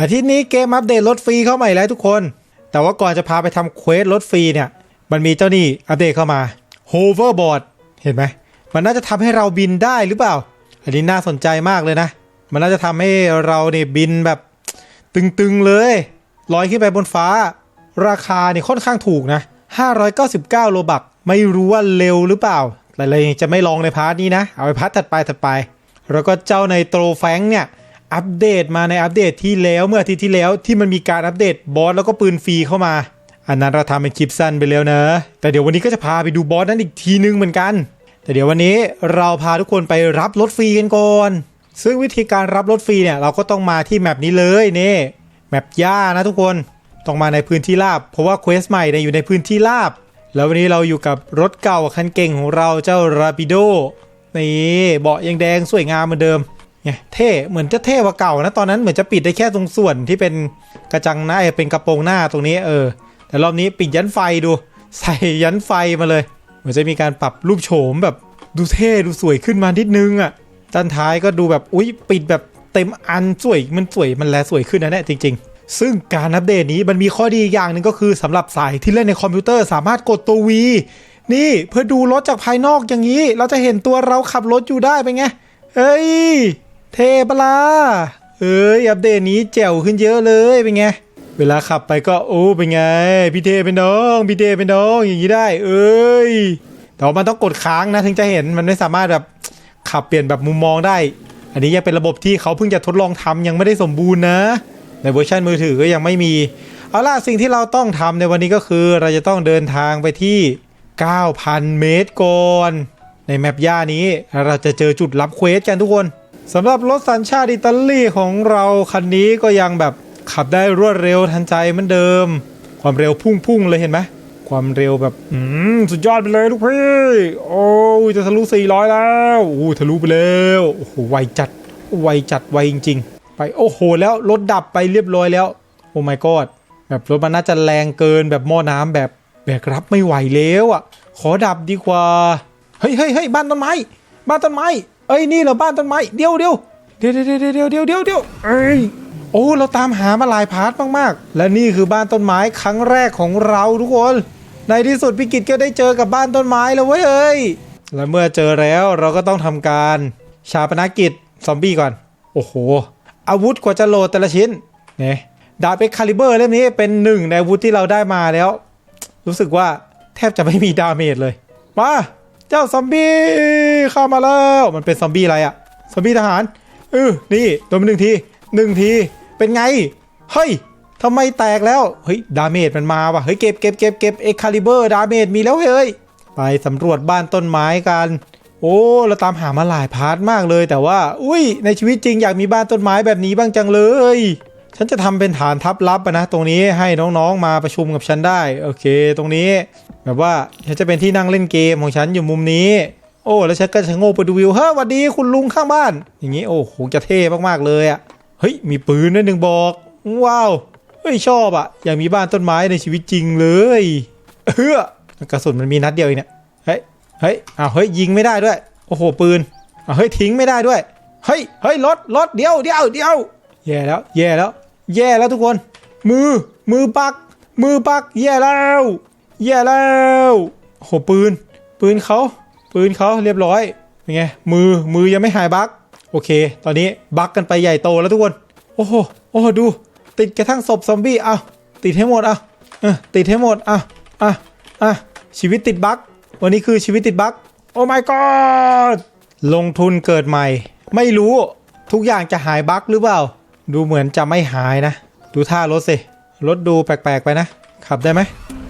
อาทิตย์นี้เกมอัปเดตรถฟรีเข้าใหม่แล้วทุกคน แต่ว่าก่อนจะพาไปทำเควสรถฟรีเนี่ย มันมีเจ้านี่อัปเดตเข้ามา hoverboard เห็นไหม มันน่าจะทำให้เราบินได้หรือเปล่า อันนี้น่าสนใจมากเลยนะ มันน่าจะทำให้เราเนี่ยบินแบบตึงๆเลยลอยขึ้นไปบนฟ้า ราคาเนี่ยค่อนข้างถูกนะ 599 โลบัก ไม่รู้ว่าเร็วหรือเปล่าแต่เลยจะไม่ลองในพาร์ทนี้นะ เอาไปพาร์ทถัดไปถัดไป แล้วก็เจ้าในโตรแฟงเนี่ย อัปเดตมาในอัปเดตที่แล้วเมื่ออาทิตย์ที่แล้วที่มันมีการอัปเดตบอสแล้วก็ปืนฟรีเข้ามา อันนั้นเราทำเป็นคลิปสั้นไปแล้วนะ แต่เดี๋ยววันนี้ก็จะพาไปดูบอสนั้นอีกทีนึงเหมือนกัน แต่เดี๋ยววันนี้เราพาทุกคนไปรับรถฟรีกันก่อน ซึ่งวิธีการรับรถฟรีเนี่ยเราก็ต้องมาที่แมปนี้เลยนี่แมปหญ้านะทุกคนต้องมาในพื้นที่ราบ เพราะว่าเควสใหม่เนี่ยอยู่ในพื้นที่ราบ แล้ววันนี้เราอยู่กับรถเก่าคันเก่งของเราเจ้าราปิโดนี่เบาะยังแดงสวยงามเหมือนเดิม ไงเท่เหมือนจะเท่กว่าเก่านะตอนนั้นเหมือนจะปิดได้แค่ตรงส่วนที่เป็นกระจังหน้าเป็นกระโปรงหน้าตรงนี้เออ แต่รอบนี้ปิดยันไฟดู ใส่ยันไฟมาเลย เหมือนจะมีการปรับรูปโฉมแบบดูเท่ดูสวยขึ้นมานิดนึงอะ่ะด้านท้ายก็ดูแบบอุ๊ยปิดแบบเต็มอันสวยมันสวยมันแลสวยขึ้นนะเนี่ยจริง ๆ ซึ่งการอัปเดตนี้มันมีข้อดีอย่างหนึ่งก็คือสำหรับสายที่เล่นในคอมพิวเตอร์สามารถกดตัววีนี่เพื่อดูรถจากภายนอกอย่างนี้ เราจะเห็นตัวเราขับรถอยู่ได้เป็นไงเอ้ย เทปลาเอ้ยอัปเดตนี้แจ๋วขึ้นเยอะเลยเป็นไง เวลาขับไปก็โอ้เป็นไง พี่เทเป็นน้องพี่เทเป็นน้องอย่างนี้ได้ เอ้ยแต่ว่ามันต้องกดค้างนะถึงจะเห็นมันไม่สามารถแบบขับเปลี่ยนแบบมุมมองได้ อันนี้ยังเป็นระบบที่เขาเพิ่งจะทดลองทำยังไม่ได้สมบูรณ์นะ ในเวอร์ชันมือถือก็ยังไม่มี เอาล่ะสิ่งที่เราต้องทำในวันนี้ก็คือ เราจะต้องเดินทางไปที่ 9,000 เมตรก่อนในแมปย่านี้เราจะเจอจุดรับเควสกันทุกคน สำหรับรถสัญชาติอิตาลีของเราคันนี้ก็ยังแบบขับได้รวดเร็วทันใจเหมือนเดิม ความเร็วพุ่งๆเลยเห็นไหมความเร็วแบบอืมสุดยอดไปเลยลูกพี่ โอ้ยจะทะลุ 400 แล้วโอ้ยทะลุไปแล้วโอ้โหไวจัดไวจัดไวจริง ๆ ไปโอ้โห แล้วรถดับไปเรียบร้อยแล้ว โอ้ my god แบบรถมันน่าจะแรงเกินแบบหม้อน้ำแบบแบกรับไม่ไหวแล้วอะ ขอดับดีกว่า เฮ้ยเฮ้ยเฮ้ยบ้านต้นไม้ บ้านต้นไม้ เอ้ยนี่เรอบ้านต้นไม้เดี๋ยวเดี๋ยวเดี๋ยวเดี๋ยวเดี๋ยวเดี๋ยวเดี๋ยวเดี๋ยวเอ้ยโอ้เราตามหามาหลายพาร์ทมากๆ และนี่คือบ้านต้นไม้ครั้งแรกของเราทุกคน ในที่สุดพี่กิจก็ได้เจอกับบ้านต้นไม้แล้วเว้ยเอ้ยและเมื่อเจอแล้วเราก็ต้องทำการชาปนกิจซอมบี้ก่อน โอ้โห อาวุธกว่าจะโหลดแต่ละชิ้นเนี่ยดาบเอ็กคาลิเบอร์เล่มนี้เป็นหนึ่งในอาวุธที่เราได้มาแล้ว รู้สึกว่าแทบจะไม่มีดาเมจเลย มา เจ้าซอมบี้เข้ามาแล้วมันเป็นซอมบี้อะไรอะซอมบี้ทหารเออนี่โดนไปหนึ่งทีหนึ่งทีเป็นไงเฮ้ยทำไมแตกแล้วเฮ้ยดาเมจมันมาว่ะเฮ้ยเก็บเก็บเก็บเก็บเอ็กคาลิเบอร์ดาเมจมีแล้วเฮ้ยไปสำรวจบ้านต้นไม้กัน โอ้เราตามหามาหลายพาร์ทมากเลย แต่ว่า อุ้ยในชีวิตจริงอยากมีบ้านต้นไม้แบบนี้บ้างจังเลย ฉันจะทำเป็นฐานทัพลับนะ ตรงนี้ให้น้องๆมาประชุมกับฉันได้ โอเค ตรงนี้ แบบว่าฉันจะเป็นที่นั่งเล่นเกมของฉันอยู่มุมนี้ โอ้แล้วฉันก็ชะโงกไปดูวิวเฮ้ยสวัสดีคุณลุงข้างบ้าน อย่างนี้โอ้โหจะเท่มากๆเลยอะเฮ้ยมีปืนด้วยหนึ่งบอกว้าวเฮ้ยชอบอะอยากมีบ้านต้นไม้ในชีวิตจริงเลยเฮ้อกระสุนมันมีนัดเดียวเองเนี่ยเฮ้ยเฮ้ยอ้าวเฮ้ยยิงไม่ได้ด้วยโอ้โหปืนอ้าวเฮ้ยทิ้งไม่ได้ด้วยเฮ้ยเฮ้ยรถรถเดียวเดียวเดียวแย่แล้วแย่แล้ว แย่แล้วทุกคน มือมือปัก มือปักแย่แล้ว แย่แล้วโหปืน ปืนเขาปืนเขาเรียบร้อยเป็นไงมือมือยังไม่หายบั๊กโอเค ตอนนี้บั๊กกันไปใหญ่โตแล้วทุกคน โอ้โหโอ้โหดู ติดกระทั่งศพซอมบี้เอาติดให้หมดเอาเออติดให้หมดเอาอะอะชีวิตติดบั๊กวันนี้คือชีวิตติดบั๊กโอ้ my god ลงทุนเกิดใหม่ ไม่รู้ทุกอย่างจะหายบั๊กหรือเปล่า ดูเหมือนจะไม่หายนะ ดูท่ารถสิรถดูแปลกๆไปนะ ขับได้ไหม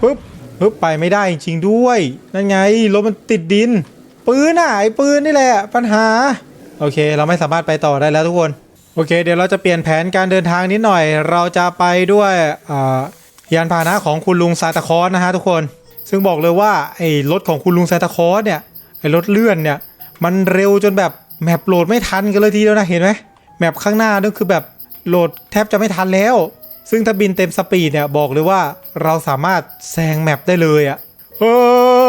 ปึ๊บ ปึ๊บไปไม่ได้จริงๆด้วย นั่นไงรถมันติดดิน ปืนอะไอ้ปืนนี่แหละปัญหา โอเค เราไม่สามารถไปต่อได้แล้วทุกคน โอเค เดี๋ยวเราจะเปลี่ยนแผนการเดินทางนิดหน่อย เราจะไปด้วยยานพาหนะของคุณลุงซาตาคอสนะฮะทุกคน ซึ่งบอกเลยว่าไอ้รถของคุณลุงซาตาคอสเนี่ยไอ้รถเลื่อนเนี่ยมันเร็วจนแบบแมปโหลดไม่ทันกันเลยทีเดียวนะเห็นไหมแมปข้างหน้านั่นคือแบบโหลดแทบจะไม่ทันแล้ว ซึ่งถ้าบินเต็มสปีดเนี่ยบอกเลยว่าเราสามารถแซงแมปได้เลยอะ่ะเฮ้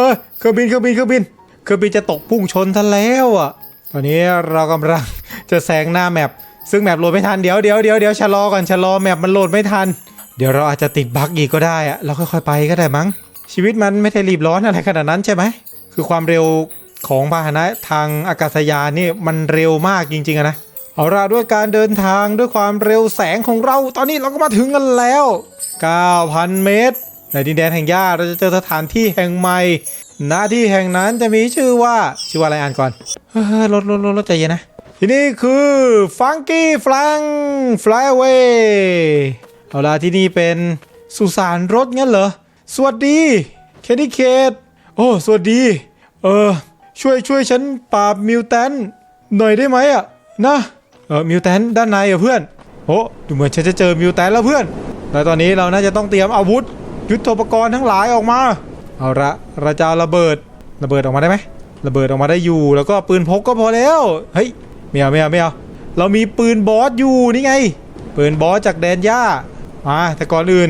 ยเครื่องบินเครื่องบินเครื่องบินเครื่องบินจะตกพุ่งชนซะแล้วอะ่ะ ตอนนี้เรากำลังจะแซงหน้าแมปซึ่งแมปโหลดไม่ทันเดี๋ยวเดี๋ยวเดี๋ยวเดี๋ยวชะลอก่อนชะลอแมปมันโหลดไม่ทัน เดี๋ยวเราอาจจะติดบั๊กอีกก็ได้อะเราค่อยๆไปก็ได้มั้ง ชีวิตมันไม่ได้รีบร้อนอะไรขนาดนั้นใช่ไหมคือความเร็วของพาหนะทางอากาศยานนี่มันเร็วมากจริงๆนะ เอาล่ะด้วยการเดินทางด้วยความเร็วแสงของเรา ตอนนี้เราก็มาถึงกันแล้ว 9,000 เมตร ในดินแดนแห่งหญ้าเราจะเจอสถานที่แห่งใหม่ณที่แห่งนั้นจะมีชื่อว่าชื่อว่าอะไรอ่านก่อนรถรถรถรถใจเย็นนะที่นี่คือฟังกี้ฟลังฟลายเวย์เอาล่ะที่นี่เป็นสุสานรถงั้นเหรอ สวัสดีแคนดี้เคดโอ้สวัสดี เออ ช่วยช่วยฉันปราบมิวแทนหน่อยได้ไหมอะนะ เออมิวแทนด้านในอะเพื่อนโอ้ดูเหมือนฉันจะเจอมิวแทนแล้วเพื่อนแล้วตอนนี้เราน่าจะต้องเตรียมอาวุธยุทโธปกรณ์ทั้งหลายออกมาเอาละเราจะเอาระเบิดระเบิดออกมาได้ไหมระเบิดออกมาได้อยู่แล้วก็ปืนพกก็พอแล้วเฮ้ยไม่เอาไม่เอาไม่เอาเรามีปืนบอสอยู่นี่ไง ปืนบอสจากแดนย่ามาแต่ก่อนอื่น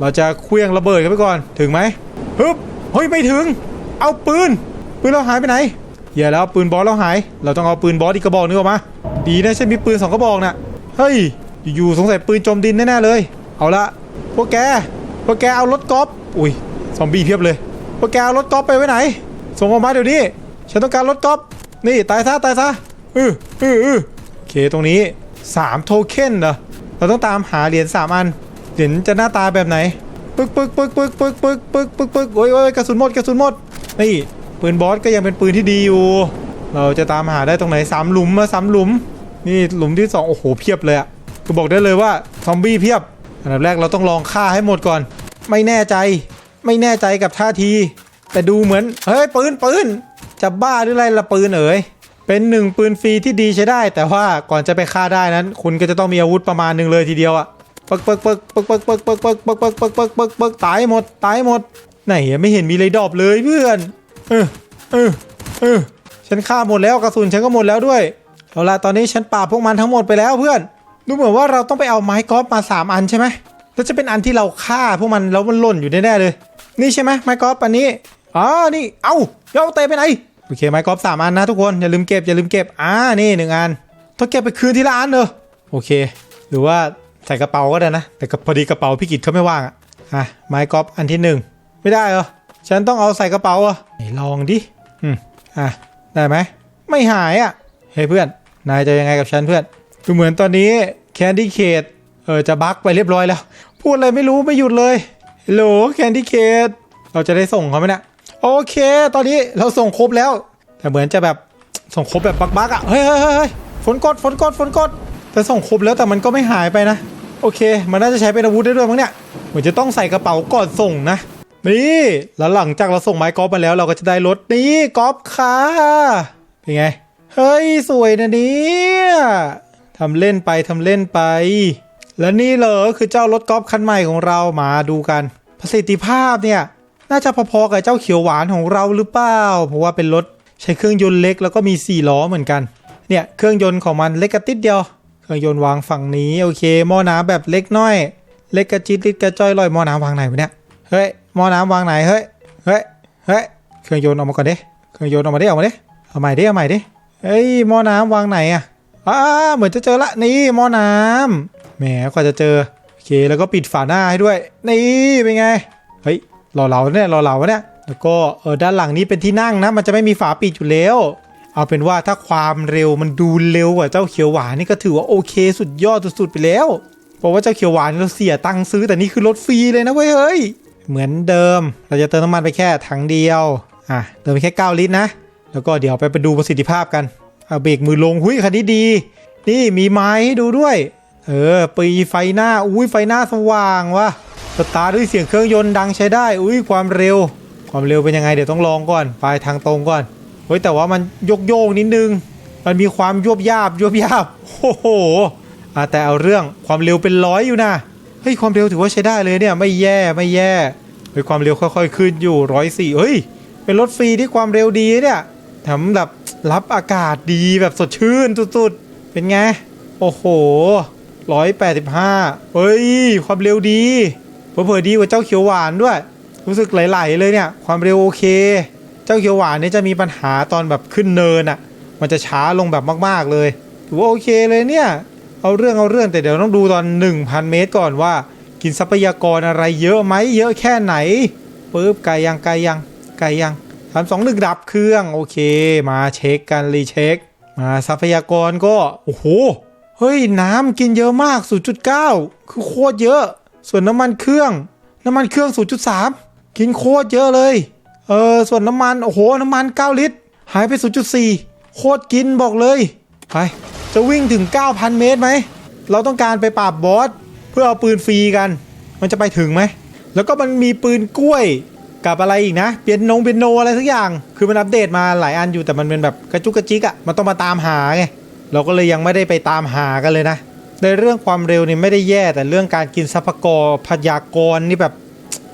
เราจะเคลื่องระเบิดกันไปก่อนถึงไหมฮึบเฮ้ยไม่ถึง เอาปืนปืนเราหายไปไหน อย่าแล้วปืนบอสเราหาย เราต้องเอาปืนบอสอีกกระบอกนึงออกมา ดีนะฉันมีปืนสองกระบอกน่ะ เฮ้ย อยู่ๆสงสัยปืนจมดินแน่ๆเลย เอาละ พวกแก พวกแกเอารถกอล์ฟอุ้ย ซอมบี้เพียบเลย พวกแกเอารถกอล์ฟไปไว้ไหน ส่งออกมาเดี๋ยวนี้ ฉันต้องการรถกอล์ฟ นี่ตายซะตายซะ อืออืออือโอเคตรงนี้3โทเค็นเหรอ เราต้องตามหาเหรียญ3อัน เหรียญจะหน้าตาแบบไหน ปึ๊กปึ๊กปึ๊กปึ๊กปึ๊กปึ๊กปึ๊กปึ๊กปึ๊กโอ้ยโอ้ยกระสุนหมดกระสุนหมด นี่ ปืนบอสก็ยังเป็นปืนที่ดีอยู่ เราจะตามหาได้ตรงไหนสามหลุมมาสามหลุม นี่หลุมที่สองโอ้โหเพียบเลยอะคือบอกได้เลยว่าซอมบี้เพียบ อันดับแรกเราต้องลองฆ่าให้หมดก่อน ไม่แน่ใจ ไม่แน่ใจกับท่าที แต่ดูเหมือน เฮ้ยปืนปืนจะบ้าหรืออะไรละปืนเอ๋ยเป็นหนึ่งปืนฟรีที่ดีใช้ได้ แต่ว่าก่อนจะไปฆ่าได้นั้น คุณก็จะต้องมีอาวุธประมาณหนึ่งเลยทีเดียวอะปึกปึกปึกปึกปึกปึกปึกปึกปึกปึกปึกปึกปึกปึกตายหมดตายหมดไหนไม่เห็นมีเลยดอปเลยเพื่อน เออเออเออฉันฆ่าหมดแล้วกระสุนฉันก็หมดแล้วด้วยเอาล่ะตอนนี้ฉันปราบพวกมันทั้งหมดไปแล้วเพื่อน ดูเหมือนว่าเราต้องไปเอาไม้กอล์ฟมาสามอันใช่ไหมแล้วจะเป็นอันที่เราฆ่าพวกมันแล้วมันหล่นอยู่แน่ๆเลย นี่ใช่ไหมไม้กอล์ฟอันนี้อ๋อนี่เอ้าเยวเอาเตะไปไหนโอเคไม้กอล์ฟสามอันนะทุกคนอย่าลืมเก็บอย่าลืมเก็บอ่านี่หนึ่งอันต้องเก็บไปคืนทีละอันเนอะโอเค หรือว่าใส่กระเป๋าก็ได้นะ แต่พอดีกระเป๋าพี่กิจเขาไม่ว่างอะอะไม้กอล์ฟอันที่หนึ่งไม่ได้เหรอฉันต้องเอาใส่กระเป๋าอไหน ลองดิ อืม อะ ได้ไหม ไม่หายอะ เฮ้ยเพื่อน นายจะยังไงกับฉันเพื่อน ดูเหมือนตอนนี้แคนดี้เคดเออจะบั๊กไปเรียบร้อยแล้ว พูดอะไรไม่รู้ไม่หยุดเลยฮัลโหลแคนดี้เคดเราจะได้ส่งเขาไหมเนะโอเค ตอนนี้เราส่งครบแล้ว แต่เหมือนจะแบบส่งครบแบบบั๊กๆอะเฮ้ยเฮ้ยเฮ้ยเฮ้ยฝนกดฝนกดฝนกด แต่ส่งครบแล้วแต่มันก็ไม่หายไปนะ โอเค มันน่าจะใช้เป็นอาวุธได้ด้วยมั้งเนี่ย เหมือนจะต้องใส่กระเป๋าก่อนส่งนะ นี่แล้วหลังจากเราส่งไม้กอล์ฟมาแล้วเราก็จะได้รถนี่กอล์ฟค่ะเป็นไง เฮ้ย สวยนะเนี่ยทำเล่นไปทำเล่นไป และนี่เหรอคือเจ้ารถกอล์ฟคันใหม่ของเรามาดูกัน ประสิทธิภาพเนี่ยน่าจะพอๆกับเจ้าเขียวหวานของเราหรือเปล่าเพราะว่าเป็นรถใช้เครื่องยนต์เล็กแล้วก็มี 4 ล้อเหมือนกัน เนี่ยเครื่องยนต์ของมันเล็กกระติดเดียว เครื่องยนต์วางฝั่งนี้โอเคหม้อน้ำแบบเล็กน้อย เล็กกระจิตลิดกระจ้อยลอยหม้อน้ำวางไหนวะเนี่ยเฮ้ย หม้อน้ำวางไหนเฮ้ยเฮ้ยเฮ้ยเครื่องโยนออกมาก่อนดิเครื่องโยนออกมาดิออกมาดิเอาใหม่ดิเอาใหม่ดิเฮ้ยหม้อน้ำวางไหนอะอ่าเหมือนจะเจอละนี่หม้อน้ำแหมกว่าจะเจอโอเคแล้วก็ปิดฝาหน้าให้ด้วย นี่เป็นไงเฮ้ยรอเราเนี่ยรอเราเนี่ยแล้วก็เออด้านหลังนี้เป็นที่นั่งนะ มันจะไม่มีฝาปิดอยู่แล้วเอาเป็นว่าถ้าความเร็วมันดูเร็วกว่าเจ้าเขียวหวานนี่ก็ถือว่าโอเคสุดยอดสุดๆไปแล้วเพราะว่าเจ้าเขียวหวานเราเสียตังค์ซื้อแต่นี่คือรถฟรีเลยนะเว้ยเฮ้ย เหมือนเดิม เราจะเติมน้ำมันไปแค่ถังเดียว อะ เติมไปแค่ 9 ลิตรนะ แล้วก็เดี๋ยวไปไปดูประสิทธิภาพกัน เอาเบรกมือลง หุ้ยคันนี้ดี นี่มีไม้ให้ดูด้วย เออ ปีไฟหน้า อุ้ยไฟหน้าสว่างวะสตาร์ทด้วยเสียงเครื่องยนต์ดังใช้ได้ อุ้ยความเร็ว ความเร็วเป็นยังไงเดี๋ยวต้องลองก่อน ไปทางตรงก่อน เฮ้ยแต่ว่ามันโยกโยกนิดนึง มันมีความยวบยาบยวบยาบ โอ้โห อะแต่เอาเรื่องความเร็วเป็นร้อยอยู่นะ เฮ้ยความเร็วถือว่าใช้ได้เลยเนี่ย ไม่แย่ไม่แย่เฮ้ยความเร็วค่อยๆขึ้นอยู่ร้อยสี่เฮ้ย เป็นรถฟรีที่ความเร็วดีเนี่ยแถมแบบรับอากาศดีแบบสดชื่นสุดๆ เป็นไง โอ้โหร้อยแปดสิบห้าเฮ้ย ความเร็วดีเผื่อดีกว่าเจ้าเขียวหวานด้วย รู้สึกไหลๆเลยเนี่ย ความเร็วโอเค เจ้าเขียวหวานเนี่ยจะมีปัญหาตอนแบบขึ้นเนินอะ่ะ มันจะช้าลงแบบมากๆเลยถือว่าโอเคเลยเนี่ย เอาเรื่องเอาเรื่องแต่เดี๋ยวต้องดูตอน 1,000 เมตรก่อนว่า กินทรัพยากรอะไรเยอะไหมเยอะแค่ไหนปึ๊บไกลยังไกลยังไกลยังสามสองหนึ่งดับเครื่องโอเค มาเช็คกันรีเช็คมาทรัพยากรก็โอ้โหเฮ้ยน้ำกินเยอะมาก 0.9 คือโคตรเยอะ ส่วนน้ำมันเครื่อง น้ำมันเครื่อง 0.3 กินโคตรเยอะเลยเออส่วนน้ำมันโอ้โหน้ำมัน 9 ลิตร หายไป 0.4 โคตรกินบอกเลย ไป จะวิ่งถึง 9,000 เมตรไหม เราต้องการไปปราบบอส เพื่อเอาปืนฟรีกัน มันจะไปถึงไหม แล้วก็มันมีปืนกล้วยกับอะไรอีกนะ เปียโนเปียนโนอะไรสักอย่าง คือมันอัปเดตมาหลายอันอยู่แต่มันเป็นแบบกระจุกกระจิกอะมันต้องมาตามหาไง เราก็เลยยังไม่ได้ไปตามหากันเลยนะ ในเรื่องความเร็วนี่ไม่ได้แย่แต่เรื่องการกินทรัพยากรพยากรนี่แบบ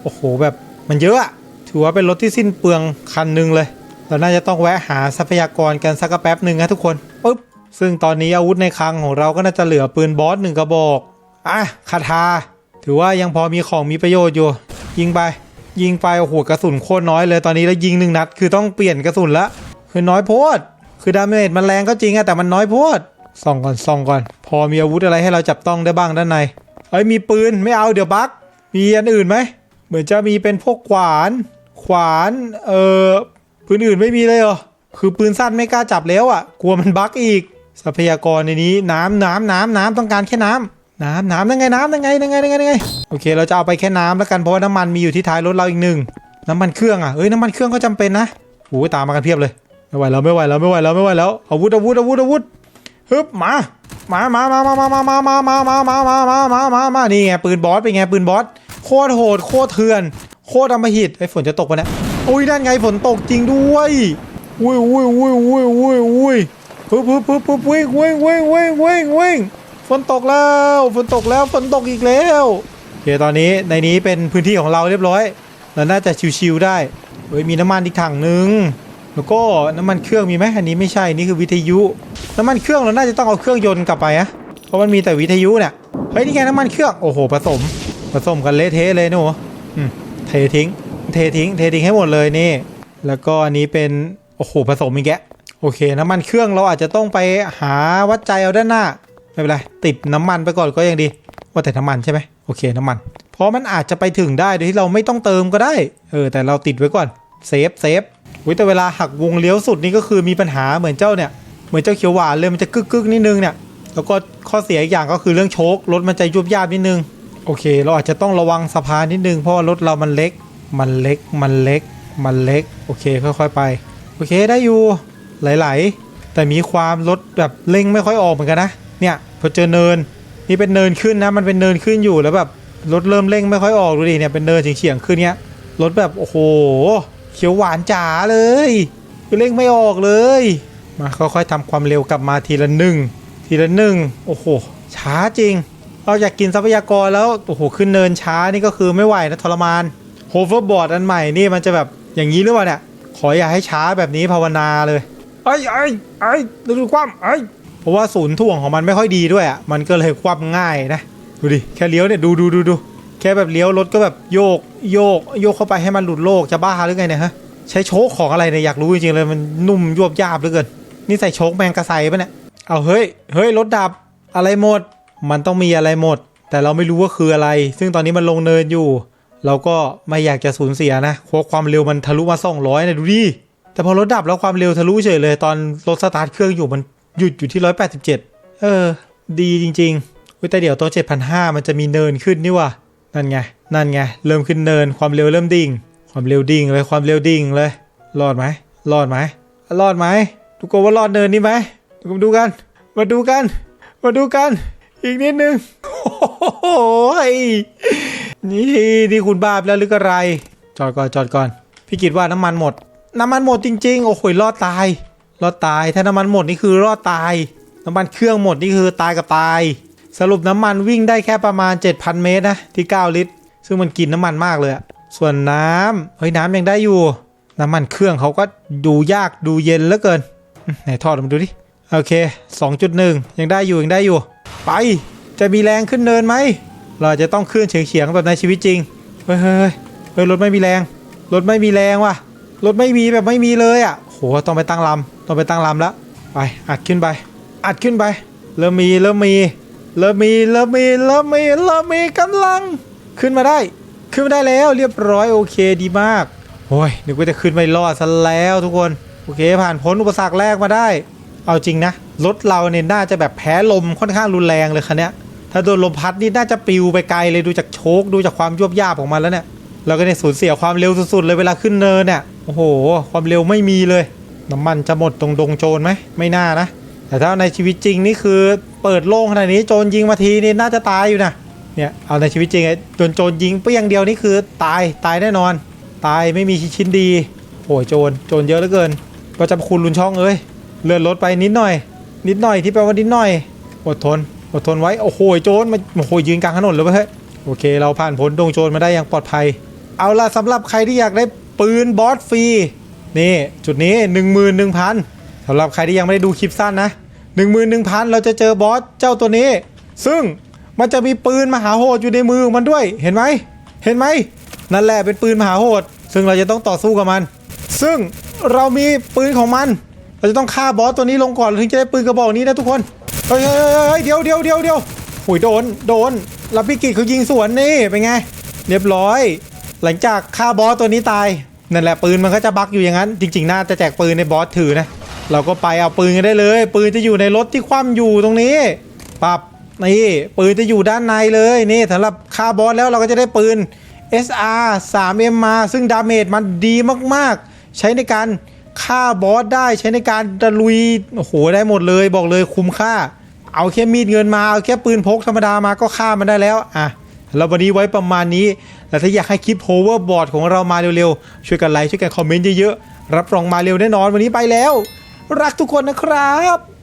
โอ้โหแบบมันเยอะอะถือว่าเป็นรถที่สิ้นเปลืองคันหนึ่งเลย เราน่าจะต้องแวะหาทรัพยากรกันสักแป๊บหนึ่งนะทุกคนปุ๊บ ซึ่งตอนนี้อาวุธในคลังของเราก็น่าจะเหลือปืนบอสหนึ่งกระบอก อะคาถาถือว่ายังพอมีของมีประโยชน์อยู่ ยิงไป ยิงไปโอ้โหกระสุนโคตรน้อยเลยตอนนี้แล้วยิงหนึ่งนัด คือต้องเปลี่ยนกระสุนละ คือน้อยโพด คือดาเมจมันแรงก็จริงอะแต่มันน้อยโพดส่องก่อนส่องก่อน พอมีอาวุธอะไรให้เราจับต้องได้บ้างด้านในเอ้ยมีปืนไม่เอาเดี๋ยวบั๊กมีอันอื่นไหมเหมือนจะมีเป็นพวกขวาน ขวานเอ่อปืนอื่นไม่มีเลยเหรอคือปืนสั้นไม่กล้าจับแล้วอะ กลัวมันบั๊กอีก ทรัพยากรในนี้น้ำน้ำน้ำน้ำต้องการแค่น้ำน้ำน้ำยังไงน้ำยังไงยังไงยังไงยังไงโอเค เราจะเอาไปแค่น้ำแล้วกันเพราะว่าน้ำมันมีอยู่ที่ท้ายรถเราอีกหนึ่งน้ำมันเครื่องอะเอ้ยน้ำมันเครื่องก็จำเป็นนะโอ้ตามมากันเพียบเลยไม่ไหวแล้วไม่ไหวแล้วไม่ไหวแล้วไม่ไหวแล้วอาวุธอาวุธอาวุธอาวุธฮึบมามามามามามามามามามามามามามามามานี่ไงปืนบอสเป็นไงปืนบอสโคตรโหดโคตรเถื่อน โคตรอำมหิตไอ้ฝนจะตกปะเนี่ยอุ้ยนั่นไงฝนตกจริงด้วยอุ้ยอุ้ยอุ้ยอุ้ยอุ้ยอุ้ย ปึ๊บปึ๊บปึ๊บปึ๊บวิ่งวิ่งวิ่งวิ่งวิ่งวิ่งฝนตกแล้วฝนตกแล้วฝนตกอีกแล้วโอเคตอนนี้ในนี้เป็นพื้นที่ของเราเรียบร้อยเราน่าจะชิวๆได้เฮ้ยมีน้ำมันอีกถังหนึ่งแล้วก็น้ำมันเครื่องมีไหมอันนี้ไม่ใช่นี่คือวิทยุ น้ำมันเครื่องเราน่าจะต้องเอาเครื่องยนต์กลับไปอะเพราะมันมีแต่วิทยุเนี่ยเฮ้ยนี่ไงน้ำมันเครื่องโอ้โหผสมผสมกันเละเทะเลยนะหนูอืมเททิ้ง เททิ้ง เททิ้งให้หมดเลยนี่ แล้วก็อันนี้เป็นโอ้โหผสมอีกแก โอเคน้ำมันเครื่องเราอาจจะต้องไปหาวัดใจเอาด้านหน้า ไม่เป็นไร ติดน้ำมันไปก่อนก็ยังดี ว่าแต่น้ำมันใช่ไหมโอเคน้ำมัน เพราะมันอาจจะไปถึงได้โดยที่เราไม่ต้องเติมก็ได้ เออแต่เราติดไว้ก่อนเซฟเซฟอุ้ยแต่เวลาหักวงเลี้ยวสุดนี่ก็คือมีปัญหาเหมือนเจ้าเนี่ยเหมือนเจ้าเขียวหวานเลยมันจะกึกกึกนิดนึงเนี่ยแล้วก็ข้อเสียอีกอย่างก็คือเรื่องโชครถมันจะยุบยาบนิดนึงโอเค เราอาจจะต้องระวังสะพานนิดนึงเพราะรถเรามันเล็ก มันเล็กมันเล็ก มันเล็ก โอเคค่อยๆไป โอเคได้อยู่ ไหลๆแต่มีความรถแบบเร่งไม่ค่อยออกเหมือนกันนะเนี่ยพอเจอเนินนี่เป็นเนินขึ้นนะมันเป็นเนินขึ้นอยู่แล้วแบบรถเริ่มเร่งไม่ค่อยออกดูดิเนี่ยเป็นเนินเฉียงๆขึ้นเนี้ยรถแบบโอ้โหเขียวหวานจ๋าเลยคือเร่งไม่ออกเลย มาค่อยๆทำความเร็วกลับมาทีละหนึ่งทีละหนึ่งโอ้โหช้าจริงเราอยากกินทรัพยากรแล้วโอ้โหขึ้นเนินช้านี่ก็คือไม่ไหวนะทรมานโฮเวอร์บอร์ดอันใหม่นี่มันจะแบบอย่างนี้หรือเปล่าเนี่ยขออย่าให้ช้าแบบนี้ภาวนาเลย ไอ้ไอ้ไอ้ดูดูความไอ้เพราะว่าศูนย์ถ่วงของมันไม่ค่อยดีด้วยอะมันก็เลยคว่ำง่ายนะดูดิแค่เลี้ยวเนี่ยดูดูดูดูแค่แบบเลี้ยวรถก็แบบโยกโยกโยกเข้าไปให้มันหลุดโลกจะบ้าหรือไงเนี่ยฮะใช้โชคของอะไรเนี่ยอยากรู้จริงๆเลยมันนุ่มยวบยาบเหลือเกินนี่ใส่โชคแมงกระไซปะเนี่ยเอาเฮ้ยเฮ้ยรถดับอะไรหมด มันต้องมีอะไรหมด แต่เราไม่รู้ว่าคืออะไร ซึ่งตอนนี้มันลงเนินอยู่ เราก็ไม่อยากจะสูญเสียนะเพราะความเร็วมันทะลุมา200นะดูดิ แต่พอรถดับแล้วความเร็วทะลุเฉยเลย ตอนรถสตาร์ทเครื่องอยู่มันหยุดอยู่ที่187เออ ดีจริงๆอุ๊ยแต่เดี๋ยวตัว7,500มันจะมีเนินขึ้นนี่วะนั่นไง นั่นไง เริ่มขึ้นเนิน ความเร็วเริ่มดิ่ง ความเร็วดิ่งเลย ความเร็วดิ่งเลย รอดไหม รอดไหม รอดไหม ทุกคนว่ารอดเนินนี้ไหมมาดูกัน มาดูกัน มาดูกัน อีกนิดนึง โอ้โหยนี่นี่คุณบาปแล้วหรืออะไร จอดก่อน จอดก่อน พี่กิดว่าน้ำมันหมด น้ำมันหมดจริง ๆ โอ้โหรอดตาย รอดตาย ถ้าน้ำมันหมดนี่คือรอดตาย น้ำมันเครื่องหมดนี่คือตายกับตาย สรุปน้ำมันวิ่งได้แค่ประมาณ 7,000 เมตรนะที่ 9 ลิตร ซึ่งมันกินน้ำมันมากเลยส่วนน้ำเฮ้ยน้ำยังได้อยู่ น้ำมันเครื่องเขาก็ดูยากดูเย็นเหลือเกินไหนทอดมาดูดิโอเค 2.1 ยังได้อยู่ยังได้อยู่ ไป จะมีแรงขึ้นเนินไหม เราจะต้องขึ้นเฉียงๆแบบในชีวิตจริง เฮ้ยเฮ้ยเฮ้ยเฮ้ยรถไม่มีแรง รถไม่มีแรงว่ะ รถไม่มีแบบไม่มีเลยอะโหต้องไปตั้งลำต้องไปตั้งลำแล้วไปอัดขึ้นไปอัดขึ้นไป เริ่มมีเริ่มมีเริ่มมีเริ่มมีเริ่มมีเริ่มมีกำลังขึ้นมาได้ ขึ้นมาได้แล้วเรียบร้อยโอเคดีมากโอ้ยนึกว่าจะขึ้นไม่รอดซะแล้วทุกคนโอเค ผ่านพ้นอุปสรรคแรกมาได้ เอาจริงนะรถเราเนี่ยน่าจะแบบแพ้ลมค่อนข้างรุนแรงเลยคันเนี้ยถ้าโดนลมพัดนี่น่าจะปลิวไปไกลเลยดูจากโชคดูจากความยวบยาบของมันแล้วเนี่ยเราก็เนี่ยสูญเสียความเร็วสุดๆเลยเวลาขึ้นเนินเนี่ย โอ้โห ความเร็วไม่มีเลย น้ำมันจะหมดตรงดงโจรไหมไม่น่านะ แต่ถ้าในชีวิตจริงนี่คือเปิดโล่งขนาดนี้โจรยิงมาทีนี่น่าจะตายอยู่นะเนี่ยเอาในชีวิตจริงไอ้โดนโจรยิงเปี้ยงเดียวนี่คือตายตายแน่นอน ตายไม่มีชิ้นดีโอ้ยโจรโจรเยอะเหลือเกิน ก็จะคุณลุนช่องเอ้ยเลื่อนรถไปนิดหน่อย นิดหน่อยที่แปลว่านิดหน่อย อดทนอดทนไว้โอ้โหโจรมาโอ้โหยืนกลางถนนเลยเว้ยเฮ้ยโอเค เราผ่านพ้นดงโจรมาได้อย่างปลอดภัย เอาล่ะสำหรับใครที่อยากได้ ปืนบอสฟรีนี่จุดนี้ 11,000สำหรับใครที่ยังไม่ได้ดูคลิปสั้นนะ 11,000 เราจะเจอบอสเจ้าตัวนี้ ซึ่งมันจะมีปืนมหาโหดอยู่ในมือมันด้วยเห็นไหมเห็นไหมนั่นแหละเป็นปืนมหาโหด ซึ่งเราจะต้องต่อสู้กับมัน ซึ่งเรามีปืนของมัน เราจะต้องฆ่าบอสตัวนี้ลงก่อนถึงจะได้ปืนกระบอกนี้นะทุกคนเฮ้ยเฮ้ยเฮ้ยเฮ้ยเดี๋ยวเดี๋ยวเดี๋ยวเดี๋ยวหุยโดนโดนรับพิกิจเขายิงสวนนี่เป็นไง เรียบร้อย หลังจากฆ่าบอสตัวนี้ตายนั่นแหละปืนมันก็จะบักอยู่อย่างนั้น จริง ๆ น่าจะแจกปืนในบอสถือนะ เราก็ไปเอาปืนกันได้เลย ปืนจะอยู่ในรถที่คว่ำอยู่ตรงนี้ปรับนี่ปืนจะอยู่ด้านในเลยนี่สำหรับฆ่าบอสแล้วเราก็จะได้ปืน SR 3M มาซึ่งดาเมจมันดีมากๆ ใช้ในการฆ่าบอสได้ใช้ในการตะลุยโอ้โหได้หมดเลยบอกเลยคุ้มค่า เอาแค่มีดเงินมาเอาแค่ปืนพกธรรมดามาก็ฆ่ามันได้แล้วอะ แล้ววันนี้ไว้ประมาณนี้ แต่ถ้าอยากให้คลิปโฮเวอร์บอร์ดของเรามาเร็วๆ ช่วยกันไลค์ช่วยกันคอมเมนต์เยอะๆ รับรองมาเร็วแน่นอนวันนี้ไปแล้ว รักทุกคนนะครับ